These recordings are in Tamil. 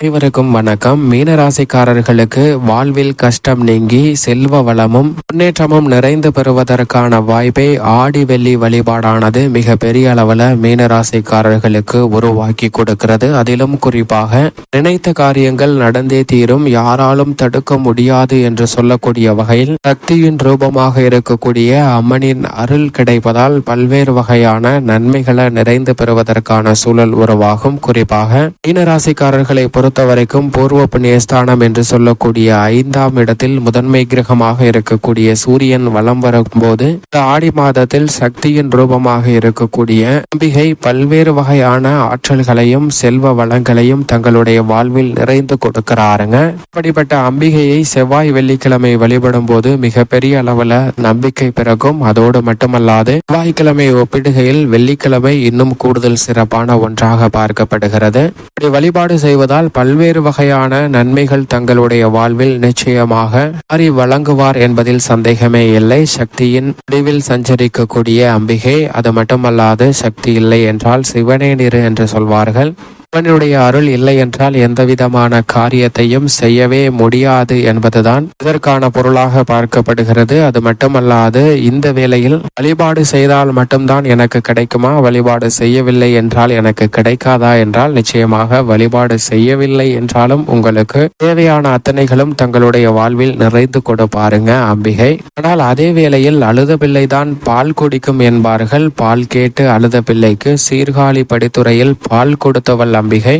அனைவருக்கும் வணக்கம். மீனராசிக்காரர்களுக்கு வாழ்வில் கஷ்டம் நீங்கி செல்வ வளமும் முன்னேற்றமும் நிறைந்து பெறுவதற்கான வாய்ப்பை ஆடி வெள்ளி வழிபாடானது மிக பெரிய அளவில் மீனராசிக்காரர்களுக்கு உருவாக்கி கொடுக்கிறது. அதிலும் குறிப்பாக நினைத்த காரியங்கள் நடந்தே தீரும் யாராலும் தடுக்க முடியாது என்று சொல்லக்கூடிய வகையில் சக்தியின் ரூபமாக இருக்கக்கூடிய அம்மனின் அருள் கிடைப்பதால் பல்வேறு வகையான நன்மைகளை நிறைந்து பெறுவதற்கான சூழல் உருவாகும். குறிப்பாக மீனராசிக்காரர்களை பொறுத்தவரைக்கும் பூர்வ புண்ணியஸ்தானம் என்று சொல்லக்கூடிய ஐந்தாம் இடத்தில் முதன்மை கிரகமாக இருக்கக்கூடிய சூரியன் வலம் வரும்போது இந்த ஆடி மாதத்தில் சக்தியின் ரூபமாக இருக்கக்கூடிய அம்பிகை பல்வேறு வகையான ஆற்றல்களையும் செல்வ வளங்களையும் தங்களுடைய வாழ்வில் நிறைந்து கொடுக்கிறாருங்க. அப்படிப்பட்ட அம்பிகையை செவ்வாய் வெள்ளிக்கிழமை வழிபடும் போது மிகப்பெரிய அளவுல நம்பிக்கை பிறகும். அதோடு மட்டுமல்லாது செவ்வாய்க்கிழமை ஒப்பிடுகையில் வெள்ளிக்கிழமை இன்னும் கூடுதல் சிறப்பான ஒன்றாக பார்க்கப்படுகிறது. இப்படி வழிபாடு செய்வதால் பல்வேறு வகையான நன்மைகள் தங்களுடைய வாழ்வில் நிச்சயமாக மாறி வழங்குவார் என்பதில் சந்தேகமே இல்லை. சக்தியின் முடிவில் சஞ்சரிக்கக்கூடிய அம்பிகை அது மட்டுமல்லாது சக்தி இல்லை என்றால் சிவனே நிறு என்று சொல்வார்கள். அவனுடைய அருள் இல்லை என்றால் எந்தவிதமான காரியத்தையும் செய்யவே முடியாது என்பதுதான் இதற்கான பொருளாக பார்க்கப்படுகிறது. அது மட்டுமல்லாது இந்த வேளையில் வழிபாடு செய்தால் மட்டும்தான் எனக்கு கிடைக்குமா? வழிபாடு செய்யவில்லை என்றால் எனக்கு கிடைக்காதா என்றால் நிச்சயமாக வழிபாடு செய்யவில்லை என்றாலும் உங்களுக்கு தேவையான அத்தனைகளும் தங்களுடைய வாழ்வில் நிறைந்து கொடு பாருங்க அம்பிகை. ஆனால் அதே வேளையில் அழுத பிள்ளைதான் பால் குடிக்கும் என்பார்கள். பால் கேட்டு அழுத பிள்ளைக்கு சீர்காழி படித்துறையில் பால் கொடுத்தவள் அம்பிகை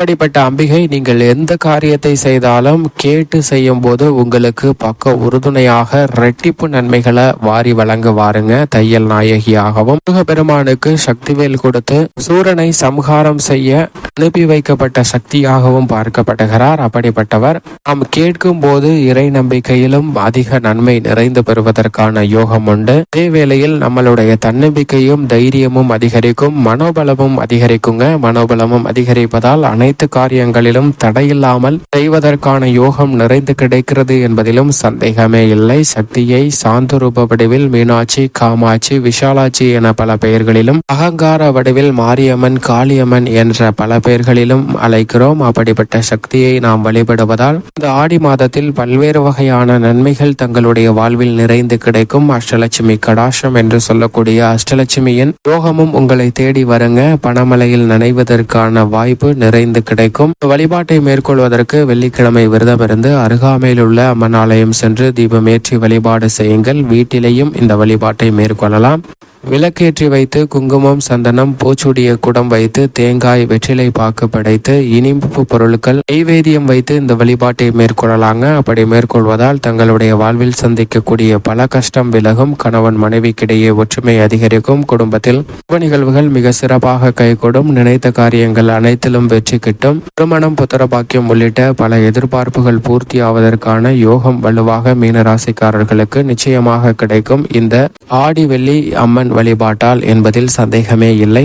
அப்படிப்பட்ட அம்பிகை நீங்கள் எந்த காரியத்தை செய்தாலும் கேட்டு செய்யும் போது உங்களுக்கு பக்க உறுதுணையாக ரெட்டிப்பு நன்மைகளை வாரி வழங்குவாருங்க. தையல் நாயகியாகவும் முருகப்பெருமானுக்கு சக்திவேல் கொடுத்து சூரனை சம்ஹாரம் செய்ய அனுப்பி வைக்கப்பட்ட சக்தியாகவும் பார்க்கப்படுகிறார். அப்படிப்பட்டவர் நாம் கேட்கும் போது இறை நம்பிக்கையிலும் அதிக நன்மை நிறைந்து பெறுவதற்கான யோகம் உண்டு. அதே வேளையில் நம்மளுடைய தன்னம்பிக்கையும் தைரியமும் அதிகரிக்கும் மனோபலமும் அதிகரிக்குங்க. மனோபலமும் அதிகரிப்பதால் அனைத்து காரியங்களிலும் தடையில்லாமல் செய்வதற்கான யோகம் நிறைந்து கிடைக்கிறது என்பதிலும் சந்தேகமே இல்லை. சக்தியை சாந்தரூப வடிவில் மீனாட்சி காமாட்சி விஷாலாட்சி என பல பெயர்களிலும் அகங்கார வடிவில் மாரியம்மன் காளியம்மன் என்ற பல பெயர்களிலும் அழைக்கிறோம். அப்படிப்பட்ட சக்தியை நாம் வழிபடுவதால் இந்த ஆடி மாதத்தில் பல்வேறு வகையான நன்மைகள் தங்களுடைய வாழ்வில் நிறைந்து கிடைக்கும். அஷ்டலட்சுமி கடாஷம் என்று சொல்லக்கூடிய அஷ்டலட்சுமியின் யோகமும் உங்களை தேடி வருங்க. பணமலையில் நனைவதற்கான வாய்ப்பு நிறைந்து கிடைக்கும். வழிபாட்டை மேற்கொள்வதற்கு வெள்ளிக்கிழமை விரதம் இருந்து அருகாமையில் உள்ள அம்மன் ஆலயம் சென்று தீபமேற்றி வழிபாடு செய்யுங்கள். வீட்டிலேயும் இந்த வழிபாட்டை மேற்கொள்ளலாம். விளக்கேற்றி வைத்து குங்குமம் சந்தனம் பூச்சுடைய குடம் வைத்து தேங்காய் வெற்றிலை பாக்கு படைத்து இனிப்பு பொருட்கள் நெய்வேதியம் வைத்து இந்த வழிபாட்டை மேற்கொள்ளலாங்க. அப்படி மேற்கொள்வதால் தங்களுடைய வாழ்வில் சந்திக்கக்கூடிய பல கஷ்டம் விலகும். கணவன் மனைவிக்கிடையே ஒற்றுமை அதிகரிக்கும். குடும்பத்தில் சுப நிகழ்வுகள் மிக சிறப்பாக கைகூடும். நினைத்த காரியங்கள் அனைத்திலும் வெற்றி கிட்டும் திருமணம் புத்திர பாக்கியம் உள்ளிட்ட பல எதிர்பார்ப்புகள் பூர்த்தி ஆவதற்கான யோகம் வலுவாக மீனராசிக்காரர்களுக்கு நிச்சயமாக கிடைக்கும். இந்த ஆடி வெள்ளி அம்மன் வழிபாட்டால் என்பதில் சந்தேகமே இல்லை.